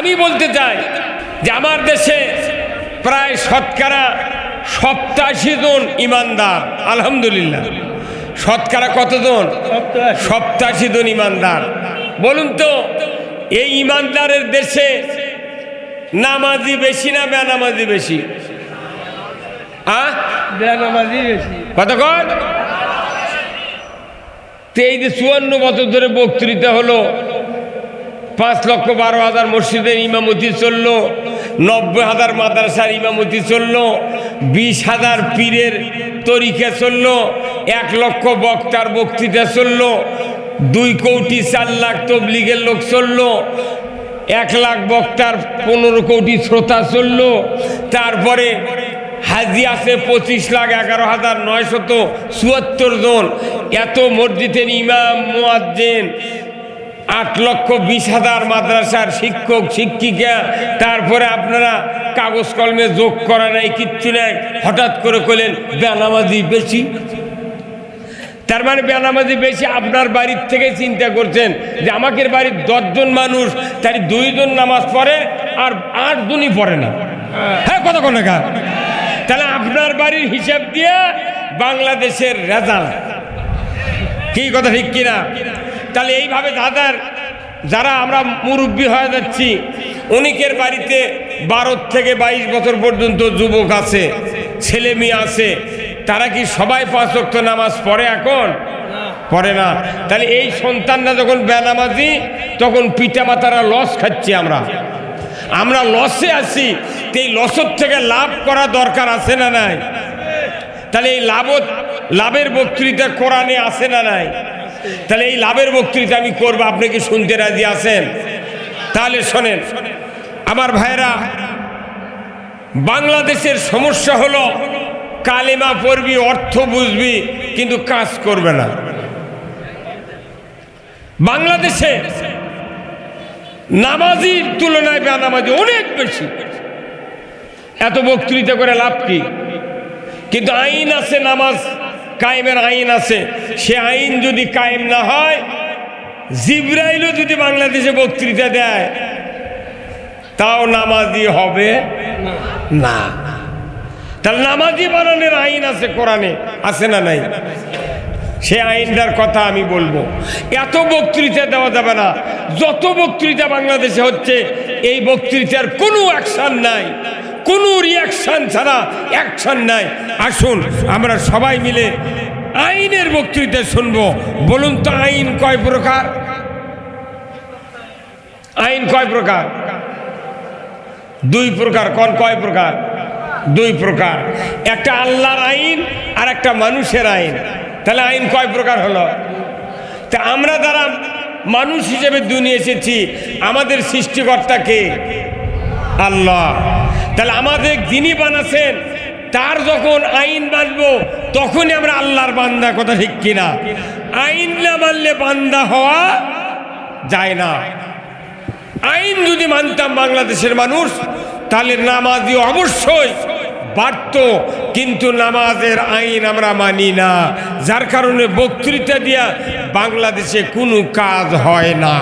আমি বলতে চাই যে আমার দেশে প্রায় শতকরা সপ্তাশি জন ইমানদার আলহামদুলিল্লাহ। শতকরা কতজন সপ্তাশি। জন ইমানদার। বলুন তো এই ইমানদারের দেশে নামাজি বেশি না বেনামাজি বেশি? কতক্ষণ এই যে চুয়ান্ন বছর ধরে বক্তৃতা হলো পাঁচ লক্ষ বারো হাজার মসজিদের ইমামতি চলল, নব্বই হাজার মাদ্রাসার ইমামতি চলল, বিশ হাজার পীরের তরিকা চলল, এক লক্ষ বক্তার বক্তৃতা চলল, দুই কোটি চার লাখ তবলিগের লোক চলল, এক লাখ বক্তার পনেরো কোটি শ্রোতা চলল, তারপরে হাজি আছে পঁচিশ লাখ এগারো হাজার নয়শত চুয়াত্তর জন। এত মসজিদের ইমাম, মোয়াজ্জেন আট লক্ষ বিশ হাজার মাদ্রাসার শিক্ষক, শিক্ষিকা, তারপরে আপনারা কাগজ কলমে যোগ করা নাই, কিচ্ছু নাই। হঠাৎ করে করলেন বেনামাজি বেশি। তার মানে বেনামাজি বেশি, আপনার বাড়ির থেকে চিন্তা করছেন যে আমাকে বাড়ির দশজন মানুষ, তার দুইজন নামাজ পড়ে আর আটজনই পড়ে না। হ্যাঁ কত কোন? তাহলে আপনার বাড়ির হিসাব দিয়ে বাংলাদেশের রেজাল্ট। কি কথা ঠিক কিনা? তাহলে এইভাবে দাদার, যারা আমরা মুরব্বী হয়ে যাচ্ছি, অনেকের বাড়িতে বারো থেকে বাইশ বছর পর্যন্ত যুবক আছে, ছেলে মেয়ে আছে, তারা কি সবাই পাঁচ ওয়াক্ত নামাজ পড়ে এখন? পড়ে না। তাহলে এই সন্তানরা যখন বেনামাজি, তখন পিতা মাতারা লস খাচ্ছি আমরা। আমরা লসে আছি এই লসের থেকে লাভ করা দরকার আছে না নাই? তাহলে এই লাভ লাভের বক্তৃতা কোরআনে আছে না নাই? তাহলে এই লাভের বক্তৃতা আমি করব। আপনি কি শুনতে রাজি আছেন? তাহলে শোনেন, আমার ভাইরা বাংলাদেশের সমস্যা হলো, কালেমা পড়বি, অর্থ বুঝবি, কিন্তু কাজ করবে না। বাংলাদেশে নামাজির তুলনায় বেনামাজি অনেক বেশি। এত বক্তৃতা করে লাভ কি? কিন্তু আইন আছে নামাজ কায়েমের আইন আছে। সে আইন যদি কায়েম না হয়, জিব্রাইলও যদি বাংলাদেশে বক্তৃতা দেয়, তাও নামাজি হবে না। তাহলে নামাজি বানানোর আইন আছে কোরআনে, আছে না নাই? সে আইনটার কথা আমি বলব। এত বক্তৃতা দেওয়া যাবে না। যত বক্তৃতা বাংলাদেশে হচ্ছে, এই বক্তৃতার কোনো অ্যাকশন নাই। কোনো রিয়াকশন ছাড়া অ্যাকশন নাই। আসুন, আমরা সবাই মিলে আইনের বক্তৃতা শুনব। বলুন তো আইন কয় প্রকার? আইন কয় প্রকার? দুই প্রকার, কোন কয় প্রকার? দুই প্রকার। একটা আল্লাহর আইন আর একটা মানুষের আইন। তাহলে আইন কয় প্রকার হলো? তা আমরা যারা মানুষ হিসেবে দুনিয়া এসেছি, আমাদের সৃষ্টিকর্তাকে আল্লাহ। তাহলে আমাদের যিনি বানাছেন, তার যখন আইন মানবো তখনই আমরা আল্লাহর বান্দা, কথা ঠিক কিনা? আইন না মানলে বান্দা হওয়া যায় না। আইন যদি মানতাম বাংলাদেশের মানুষ, তাহলে নামাজি অবশ্যই বাড়ত, কিন্তু নামাজের আইন আমরা মানি না। যার কারণে বক্তৃতা দিয়া বাংলাদেশে কোনো কাজ হয় না।